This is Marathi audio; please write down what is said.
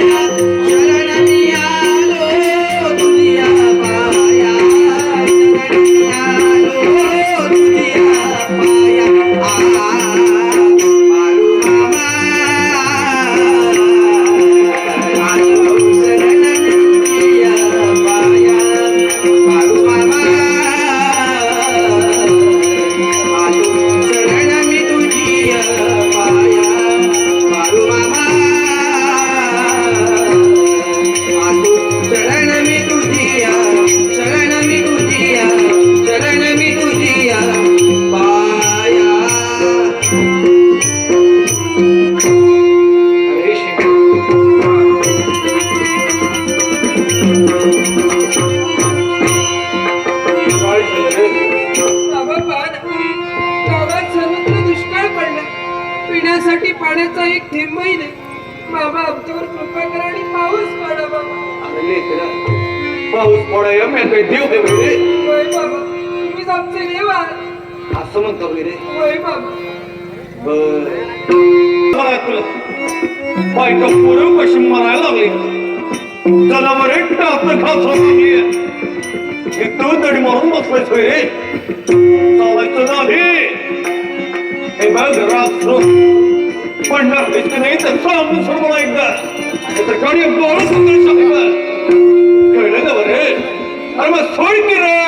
Maria. पिण्यासाठी पाण्याचा एक थेंबही नाही. बाबा आमच्यावर कृपा करा आणि पाऊस पडा बाबा. अरे लेकरा पाऊस मी काही देव दे रे होय बाबा तुम्हीच आमचे देव आहात असं म्हणतो मी रे होय बाबा. बर. काय तुला. बायका पोरं कशी मरायला लागली. जनावर एक टाप खात लागली. हे तू तडी मारून बसलायच होय रे. चालायचं नाही हे बघ रात्र पण इथं नाही त्यांचा आपण सर्व ऐकतात त्याच्याकडे एवढं संघर्ष होता कळलं ना बरं अरे मग सोड किरा